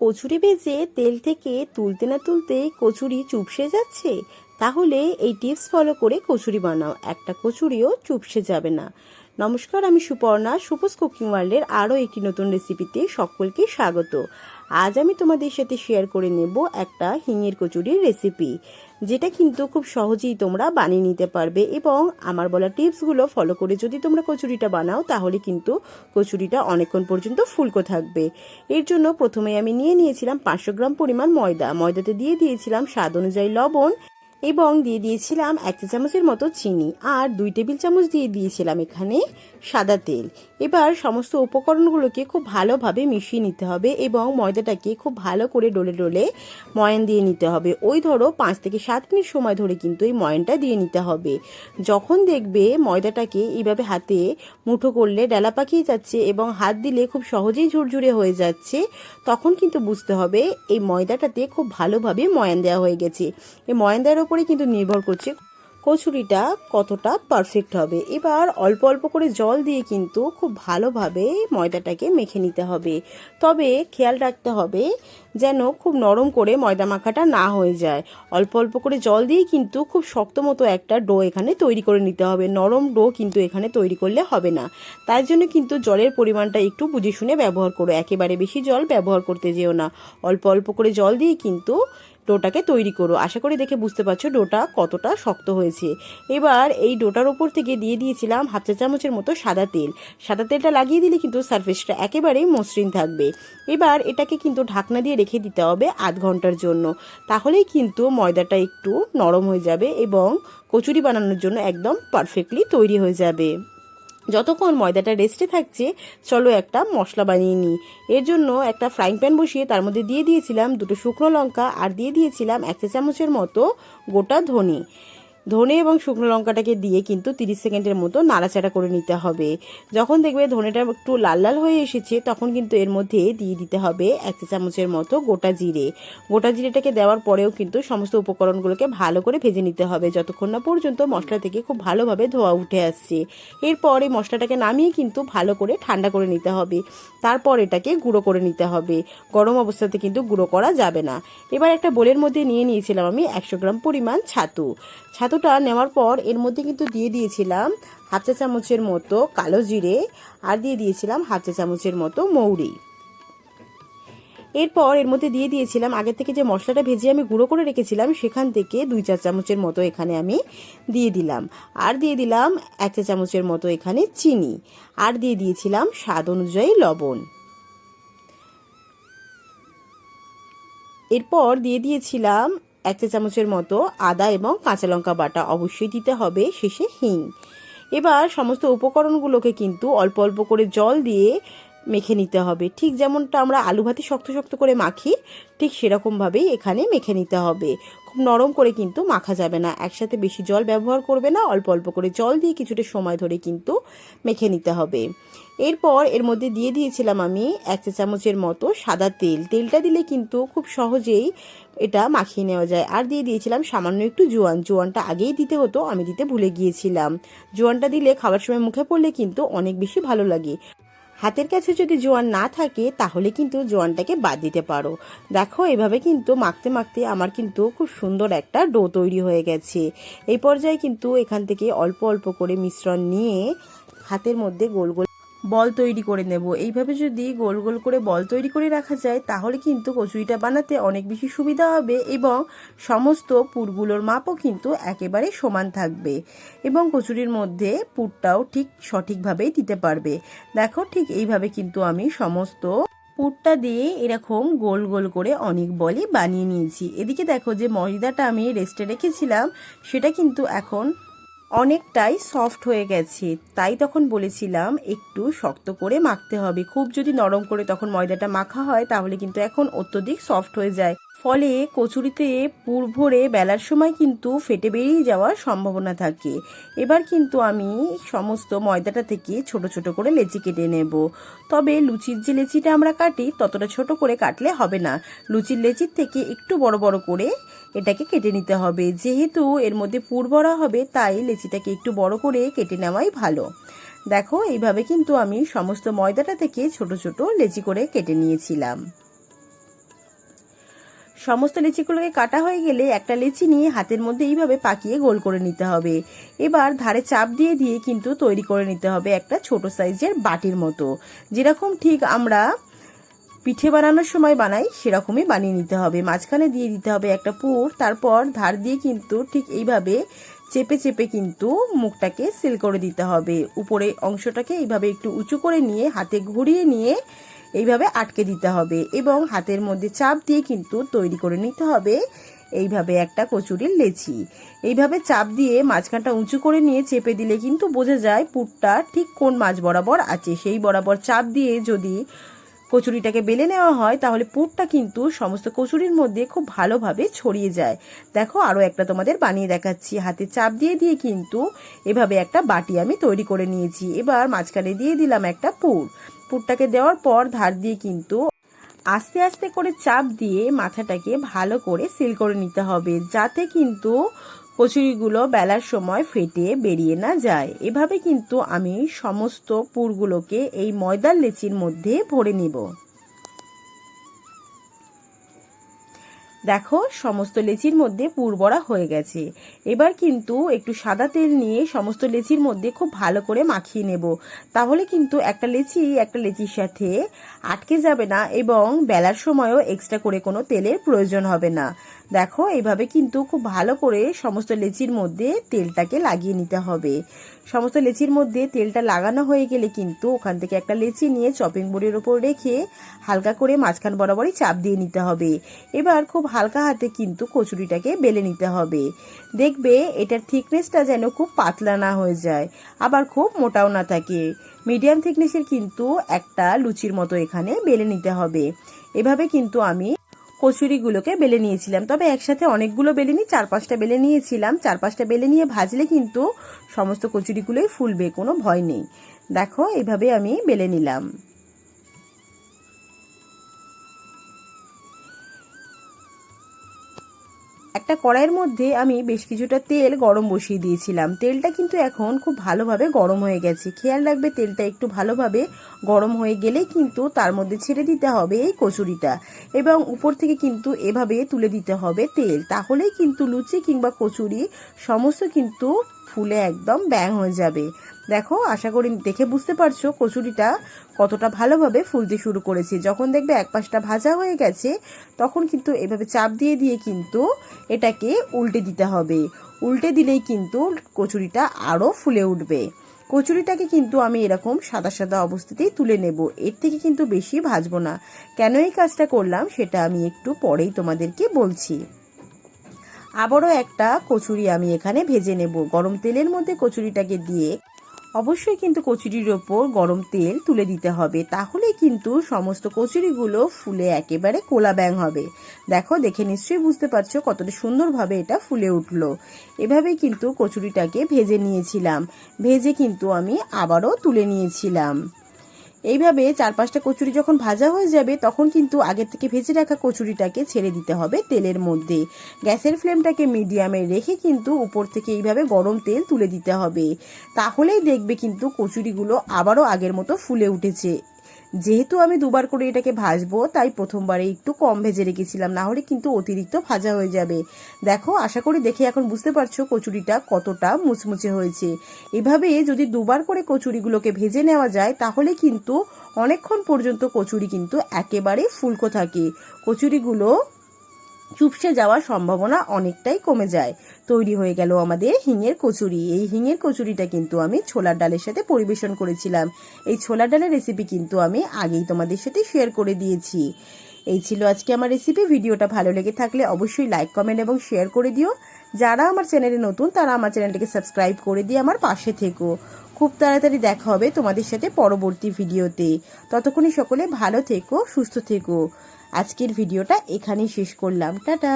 কচুরি ভেজে তেল থেকে তুলতে না তুলতে কচুরি চুপসে যাচ্ছে, তাহলে এই টিপস ফলো করে কচুরি বানাও। একটা কচুরিও চুপসে যাবে না। নমস্কার, আমি সুপর্ণা সুপোস কুকিং ওয়ার্ল্ডের আরও একটি নতুন রেসিপিতে সকলকে স্বাগত। আজ আমি তোমাদের সাথে শেয়ার করে নেব একটা হিঙের কচুরির রেসিপি। যেটা কিন্তু খুব সহজেই তোমরা বানিয়ে নিতে পারবে। এবং আমার বলা টিপসগুলো ফলো করে যদি তোমরা কচুরিটা বানাও, তাহলে কিন্তু কচুরিটা অনেকক্ষণ পর্যন্ত ফুলকো থাকবে। এর জন্য প্রথমে আমি নিয়ে নিয়েছিলাম পাঁচশো গ্রাম পরিমাণ ময়দা। ময়দাতে দিয়ে দিয়েছিলাম স্বাদ অনুযায়ী লবণ। এবং দিয়ে দিয়েছিলাম এক চামচের মতো চিনি আর দুই টেবিল চামচ দিয়ে দিয়েছিলাম এখানে সাদা তেল। এবার সমস্ত উপকরণগুলোকে খুব ভালোভাবে মিশিয়ে নিতে হবে এবং ময়দাটাকে খুব ভালো করে ডলে ডলে ময়ান দিয়ে নিতে হবে। ওই ধরো পাঁচ থেকে সাত মিনিট সময় ধরে কিন্তু এই ময়ানটা দিয়ে নিতে হবে। যখন দেখবে ময়দাটাকে এইভাবে হাতে মুঠো করলে ডালা পাকিয়ে যাচ্ছে এবং হাত দিলে খুব সহজেই ঝুরঝুরে হয়ে যাচ্ছে, তখন কিন্তু বুঝতে হবে এই ময়দাটাতে খুব ভালোভাবে ময়ান দেওয়া হয়ে গেছে। এই ময়ান দেওয়ার উপরে কিন্তু নির্ভর করছে কচুরিটা কতটা পারফেক্ট হবে। এবার অল্প অল্প করে জল দিয়ে কিন্তু খুব ভালোভাবে ময়দাটাকে মেখে নিতে হবে। তবে খেয়াল রাখতে হবে যেন খুব নরম করে ময়দা মাখাটা না হয়ে যায়। অল্প অল্প করে জল দিয়ে কিন্তু খুব শক্ত মতো একটা ডো এখানে তৈরি করে নিতে হবে। নরম ডো কিন্তু এখানে তৈরি করলে হবে না। তার জন্য কিন্তু জলের পরিমাণটা একটু বুঝে শুনে ব্যবহার করো। একেবারে বেশি জল ব্যবহার করতে যেও না। অল্প অল্প করে জল দিয়ে কিন্তু ডোটাকে তৈরি করো। আশা করি দেখে বুঝতে পারছ ডোটা কতটা শক্ত হয়েছে। এবার এই ডোটার ওপর থেকে দিয়ে দিয়েছিলাম হাফ চা চামচের মতো সাদা তেল। সাদা তেলটা লাগিয়ে দিলে কিন্তু সারফেসটা একেবারেই মসৃণ থাকবে। এবার এটাকে কিন্তু ঢাকনা দিয়ে রেখে দিতে হবে আধ ঘণ্টার জন্য। তাহলেই কিন্তু ময়দাটা একটু নরম হয়ে যাবে এবং কচুরি বানানোর জন্য একদম পারফেক্টলি তৈরি হয়ে যাবে। যতক্ষণ ময়দাটা রেস্টে থাকছে, চলো একটা মশলা বানিয়ে নিই। এর জন্য একটা ফ্রাইং প্যান বসিয়ে তার মধ্যে দিয়ে দিয়েছিলাম দুটো শুকনো লঙ্কা আর দিয়ে দিয়েছিলাম এক চা চামচের মতো গোটা ধনে। ধনে এবং শুকনো লঙ্কাটাকে দিয়ে কিন্তু তিরিশ সেকেন্ডের মতো নাড়াচাড়া করে নিতে হবে। যখন দেখবে ধনেটা একটু লাল লাল হয়ে এসেছে, তখন কিন্তু এর মধ্যে দিয়ে দিতে হবে এক চা চামচের মতো গোটা জিরে। গোটা জিরেটাকে দেওয়ার পরেও কিন্তু সমস্ত উপকরণগুলোকে ভালো করে ভেজে নিতে হবে। যতক্ষণ না পর্যন্ত মশলা থেকে খুব ভালোভাবে ধোয়া উঠে আসছে। এরপর এই মশলাটাকে নামিয়ে কিন্তু ভালো করে ঠান্ডা করে নিতে হবে। তারপর এটাকে গুঁড়ো করে নিতে হবে। গরম অবস্থাতে কিন্তু গুঁড়ো করা যাবে না। এবার একটা বোলের মধ্যে নিয়ে নিয়েছিলাম আমি একশো গ্রাম পরিমাণ ছাতু। ছাতুটা নেওয়ার পর এর মধ্যে কিন্তু দিয়ে দিয়েছিলাম হাফ চা চামচের মতো কালো জিরে আর দিয়ে দিয়েছিলাম হাফ চা চামচের মতো মৌরি। এরপর এর মধ্যে দিয়ে দিয়েছিলাম আগে থেকে যে মশলাটা ভেজে আমি গুঁড়ো করে রেখেছিলাম সেখান থেকে দুই চার চামচের মতো এখানে আমি দিয়ে দিলাম। আর দিয়ে দিলাম এক চা চামচের মতো এখানে চিনি। আর দিয়ে দিয়েছিলাম স্বাদ অনুযায়ী লবণ। এরপর দিয়ে দিয়েছিলাম এক চা চামচের মতো আদা এবং কাঁচা লঙ্কা বাটা অবশ্যই দিতে হবে শেষে হিং। এবার সমস্ত উপকরণগুলোকে কিন্তু অল্প অল্প করে জল দিয়ে মেখে নিতে হবে। ঠিক যেমনটা আমরা আলু ভাতি শক্ত শক্ত করে মাখি, ঠিক সেরকমভাবেই এখানে মেখে নিতে হবে। নরম করে কিন্তু মাখা যাবে না। একসাথে বেশি জল ব্যবহার করবে না, অল্প অল্প করে জল দিয়ে কিছুটা সময় ধরে কিন্তু মেখে নিতে হবে। এরপর এর মধ্যে দিয়ে দিয়েছিলাম আমি এক চা চামচের মতো সাদা তেল। তেলটা দিলে কিন্তু খুব সহজেই এটা মাখিয়ে নেওয়া যায়। আর দিয়ে দিয়েছিলাম সামান্য একটু জোয়ান। জোয়ানটা আগেই দিতে হতো, আমি দিতে ভুলে গিয়েছিলাম। জোয়ানটা দিলে খাবার সময় মুখে পড়লে কিন্তু অনেক বেশি ভালো লাগে। হাতের কাছে যদি জোয়ান না থাকে, তাহলে কিন্তু জোয়ানটাকে বাদ দিতে পারো। দেখো, এভাবে কিন্তু মাখতে মাখতে আমার কিন্তু খুব সুন্দর একটা ডো তৈরি হয়ে গেছে। এই পর্যায়ে কিন্তু এখান থেকে অল্প অল্প করে মিশ্রণ নিয়ে হাতের মধ্যে গোল গোল বল তৈরি করে নেব। এইভাবে যদি গোল গোল করে বল তৈরি করে রাখা যায়, তাহলে কিন্তু কচুরিটা বানাতে অনেক বেশি সুবিধা হবে এবং সমস্ত পুরগুলোর মাপও কিন্তু একেবারে সমান থাকবে এবং কচুরির মধ্যে পুরটাও ঠিক সঠিকভাবেই দিতে পারবে। দেখো ঠিক এইভাবে কিন্তু আমি সমস্ত পুরটা দিয়ে এরকম গোল গোল করে অনেক বলই বানিয়ে নিয়েছি। এদিকে দেখো যে ময়দাটা আমি রেস্টে রেখেছিলাম, সেটা কিন্তু এখন অনেকটাই সফট হয়ে গেছে। তাই তখন বলেছিলাম, একটু শক্ত করে মাখতে হবে। খুব যদি নরম করে তখন ময়দাটা মাখা হয়, তাহলে কিন্তু এখন অত্যধিক সফট হয়ে যায়। ফলে কচুরিতে পুর ভরে বেলার সময় কিন্তু ফেটে বেরিয়ে যাওয়ার সম্ভাবনা থাকে। এবার কিন্তু আমি সমস্ত ময়দাটা থেকে ছোট ছোট করে লেচি কেটে নেব। তবে লুচির যে লেচিটা আমরা কাটি, ততটা ছোট করে কাটলে হবে না। লুচির লেচির থেকে একটু বড় বড় করে এটাকে কেটে নিতে হবে। যেহেতু এর মধ্যে পুর ভরা হবে, তাই লেচিটাকে একটু বড় করে কেটে নেওয়াই ভালো। দেখো, এইভাবে কিন্তু আমি সমস্ত ময়দাটা থেকে ছোট ছোট লেচি করে কেটে নিয়েছিলাম। সমস্ত লিচিগুলোকে কাটা হয়ে গেলে একটা লেচি নিয়ে হাতের মধ্যে এইভাবে পাকিয়ে গোল করে নিতে হবে। এবার ধারে চাপ দিয়ে দিয়ে কিন্তু তৈরি করে নিতে হবে একটা ছোট সাইজের বাটির মতো। যেরকম ঠিক আমরা পিঠে বানানোর সময় বানাই, সেরকমই বানিয়ে নিতে হবে। মাঝখানে দিয়ে দিতে হবে একটা পুর, তারপর ধার দিয়ে কিন্তু ঠিক এইভাবে চেপে চেপে কিন্তু মুখটাকে সিল করে দিতে হবে। উপরে অংশটাকে এইভাবে একটু উঁচু করে নিয়ে, হাতে ঘুরিয়ে নিয়ে এইভাবে আটকে দিতে হবে এবং হাতের মধ্যে চাপ দিয়ে কিন্তু তৈরি করে নিতে হবে এইভাবে একটা কচুরির লেচি। এইভাবে চাপ দিয়ে মাঝখানটা উঁচু করে নিয়ে চেপে দিলে কিন্তু বোঝা যায় পুরটা ঠিক কোন মাছ বরাবর আছে। সেই বরাবর চাপ দিয়ে যদি কচুরিটাকে বেলে নেওয়া হয়, তাহলে পুরটা কিন্তু সমস্ত কচুরির মধ্যে খুব ভালোভাবে ছড়িয়ে যায়। দেখো আরও একটা তোমাদের বানিয়ে দেখাচ্ছি। হাতে চাপ দিয়ে দিয়ে কিন্তু এভাবে একটা বাটি আমি তৈরি করে নিয়েছি। এবার মাঝখানে দিয়ে দিলাম একটা পুর। পুরটাকে দেওয়ার পর ধার দিয়ে কিন্তু আস্তে আস্তে করে চাপ দিয়ে মাথাটাকে ভালো করে সিল করে নিতে হবে, যাতে কিন্তু কচুরিগুলো বেলার সময় ফেটে বেরিয়ে না যায়। এভাবে কিন্তু আমি সমস্ত পুরগুলোকে এই ময়দার লেচির মধ্যে ভরে নিব। দেখো, সমস্ত লেচির মধ্যে পুর বড়া হয়ে গেছে। এবার কিন্তু একটু সাদা তেল নিয়ে সমস্ত লেচির মধ্যে খুব ভালো করে মাখিয়ে নেব। তাহলে কিন্তু একটা লেচি একটা লেচির সাথে আটকে যাবে না এবং বেলার সময়ও এক্সট্রা করে কোনো তেলের প্রয়োজন হবে না। দেখো এইভাবে কিন্তু খুব ভালো করে সমস্ত লেচির মধ্যে তেলটাকে লাগিয়ে নিতে হবে। সমস্ত লেচির মধ্যে তেলটা লাগানো হয়ে গেলে কিন্তু ওখান থেকে একটা লেচি নিয়ে চপিং বোর্ডের ওপর রেখে হালকা করে মাঝখান বরাবরই চাপ দিয়ে নিতে হবে। এবার খুব হালকা হাতে কিন্তু কচুরিটাকে বেলে নিতে হবে। দেখবে এটার থিকনেসটা যেন খুব পাতলা না হয়ে যায়, আবার খুব মোটাও না থাকে। মিডিয়াম থিকনেসের কিন্তু একটা লুচির মতো এখানে বেলে নিতে হবে। এভাবে কিন্তু আমি কচুরিগুলোকে বেলে নিয়েছিলাম। তবে একসাথে অনেকগুলো বেলে নিই চার পাঁচটা বেলে নিয়েছিলাম। চার পাঁচটা বেলে নিয়ে ভাজলে কিন্তু সমস্ত কচুরিগুলোই ফুলবে, কোনো ভয় নেই। দেখো, এভাবে আমি বেলে নিলাম। একটা কড়াইয়ের মধ্যে আমি বেশ কিছুটা তেল গরম বসিয়ে দিয়েছিলাম। তেলটা কিন্তু এখন খুব ভালোভাবে গরম হয়ে গেছে। খেয়াল রাখবে, তেলটা একটু ভালোভাবে গরম হয়ে গেলেই কিন্তু তার মধ্যে ছেড়ে দিতে হবে এই কচুরিটা এবং উপর থেকে কিন্তু এভাবে তুলে দিতে হবে তেল। তাহলেই কিন্তু লুচি কিংবা কচুরি সমস্ত কিন্তু ফুলে একদম ব্যাং হয়ে যাবে। দেখো, আশা করি দেখে বুঝতে পারছ কচুরিটা কতটা ভালোভাবে ফুলতে শুরু করেছে। যখন দেখবে এক পাশটা ভাজা হয়ে গেছে, তখন কিন্তু এভাবে চাপ দিয়ে দিয়ে কিন্তু এটাকে উল্টে দিতে হবে। উল্টে দিলেই কিন্তু কচুরিটা আরও ফুলে উঠবে। কচুরিটাকে কিন্তু আমি এরকম সাদা সাদা অবস্থাতেই তুলে নেব। এর থেকে কিন্তু বেশি ভাজবো না। কেন এই কাজটা করলাম সেটা আমি একটু পরেই তোমাদেরকে বলছি। আবারও একটা কচুরি আমি এখানে ভেজে নেব। গরম তেলের মধ্যে কচুরিটাকে দিয়ে অবশ্যই কিন্তু কচুরির ওপর গরম তেল তুলে দিতে হবে। তাহলে কিন্তু সমস্ত কচুরিগুলো ফুলে একেবারে কোলা ব্যাং হবে। দেখো, দেখে নিশ্চয়ই বুঝতে পারছ কতটা সুন্দরভাবে এটা ফুলে উঠল। এভাবেই কিন্তু কচুরিটাকে ভেজে নিয়েছিলাম। ভেজে কিন্তু আমি আবারও তুলে নিয়েছিলাম। এইভাবে চার পাঁচটা কচুরি যখন ভাজা হয়ে যাবে, তখন কিন্তু আগে থেকে ভেজে রাখা কচুরিটাকে ছেড়ে দিতে হবে তেলের মধ্যে। গ্যাসের ফ্লেমটাকে মিডিয়ামে রেখে কিন্তু উপর থেকে এইভাবে গরম তেল তুলে দিতে হবে। তাহলেই দেখবে কিন্তু কচুরিগুলো আবারও আগের মতো ফুলে উঠেছে। যেহেতু আমি দুবার করে এটাকে ভাজবো, তাই প্রথমবারে একটু কম ভেজে রেখেছিলাম, না হলে কিন্তু অতিরিক্ত ভাজা হয়ে যাবে। দেখো, আশা করি দেখে এখন বুঝতে পারছ কচুরিটা কতটা মুচমুচে হয়েছে। এভাবে যদি দুবার করে কচুরিগুলোকে ভেজে নেওয়া যায়, তাহলে কিন্তু অনেকক্ষণ পর্যন্ত কচুরি কিন্তু একেবারে ফুলকো থাকে। কচুরিগুলো চুপসে যাওয়ার সম্ভাবনা অনেকটাই কমে যায়। তৈরি হয়ে গেল আমাদের হিঙের কচুরি। এই হিঙের কচুরিটা কিন্তু আমি ছোলার ডালের সাথে পরিবেশন করেছিলাম। এই ছোলার ডালের রেসিপি কিন্তু আমি আগেই তোমাদের সাথে শেয়ার করে দিয়েছি। এই ছিল আজকে আমার রেসিপি ভিডিওটা ভালো লেগে থাকলে অবশ্যই লাইক কমেন্ট এবং শেয়ার করে দিও। যারা আমার চ্যানেলে নতুন, তারা আমার চ্যানেলটিকে সাবস্ক্রাইব করে দিয়ে আমার পাশে থেকো। খুব তাড়াতাড়ি দেখা হবে তোমাদের সাথে পরবর্তী ভিডিওতে ততক্ষণই সকলে ভালো থেকো, সুস্থ থেকো। আজকের ভিডিওটা এখানেই শেষ করলাম। টাটা!